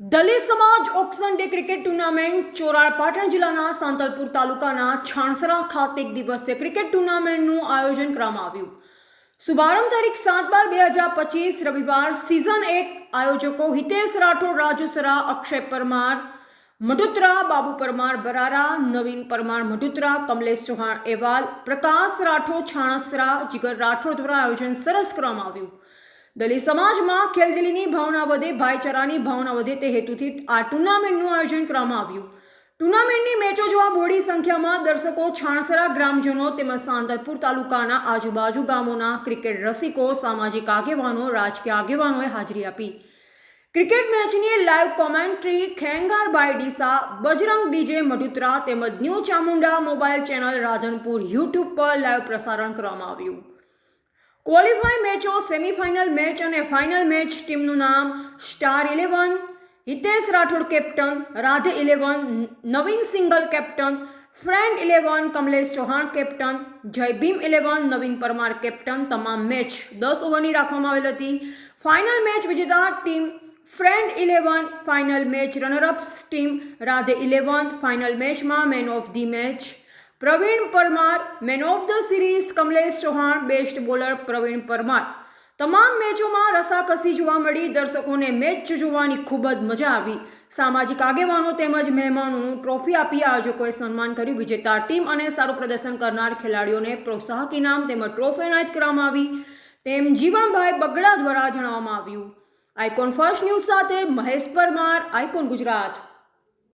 દલિત સમાજ ઓક્સન ડે ક્રિકેટ ટુર્નામેન્ટ ચોરાળ પાટણ જિલ્લાના સાંતલપુર તાલુકાના છાણસરા ખાતે એક દિવસીય ક્રિકેટ ટુર્નામેન્ટનું આયોજન કરવામાં આવ્યું. શુભારંભ તારીખ સાત બાર બે હજાર પચીસ રવિવાર સિઝન એક, આયોજકો હિતેશ રાઠોડ રાજુસરા અક્ષય પરમાર મઢુત્રા બાબુ પરમાર બરારા, નવીન પરમાર મઢુત્રા કમલેશ ચૌહાણ એવાલ, પ્રકાશ રાઠોડ, છાણસરા, જીગર રાઠોડ દ્વારા આયોજન સરસ કરવામાં આવ્યું. દલિત સમાજમાં ખેલદિલીની ભાવના વધે, ભાઈચારાની ભાવના વધે તે હેતુથી આ ટુર્નામેન્ટનું આયોજન કરવામાં આવ્યું. ટુર્નામેન્ટની મેચો જોવા બોડી સંખ્યામાં દર્શકો છાણસરા ગ્રામજનો તેમજ સાંતલપુર તાલુકાના આજુબાજુ ગામોના ક્રિકેટ રસિકો, સામાજિક આગેવાનો, રાજકીય આગેવાનોએ હાજરી આપી. ક્રિકેટ મેચની live commentary Khengar by Deesa, Bajrang DJ Madhutra તેમજ new Chamunda mobile channel Radhanpur YouTube પર લાઈવ પ્રસારણ કરવામાં આવ્યું. ક્વોલિફાઈ મેચો સેમીફાઇનલ મેચ અને ફાઇનલ મેચ ટીમનું નામ star eleven Hitesh Rathod captain Radhe eleven Naveen Singal captain friend eleven Kamlesh Chauhan captain Jai Bhim eleven Naveen Parmar captain તમામ match દસ ઓવરની રાખવામાં આવેલ હતી. ફાઇનલ મેચ વિજેતા team friend eleven final match runners up team Radhe eleven final મેચમાં man of the match Praveen Parmar man of the series Kamlesh Chauhan best bowler Praveen Parmar. તમામ મેચોમાં રસાકસી જોવા મળી, દર્શકોને મેચ જોવાની ખૂબ જ મજા આવી. સામાજિક આગેવાનો તેમજ મહેમાનોનું ટ્રોફી આપી આયોજકોએ સન્માન કર્યું. વિજેતા ટીમ અને સારું પ્રદર્શન કરનાર ખેલાડીઓને પ્રોત્સાહક ઇનામ તેમજ ટ્રોફી એનાયત કરવામાં આવી. તેમ જીવણભાઈ બગડા દ્વારા જણાવવામાં આવ્યું. આઇકોન ફર્સ્ટ ન્યૂઝ સાથે મહેશ પરમાર આઇકોન ગુજરાત.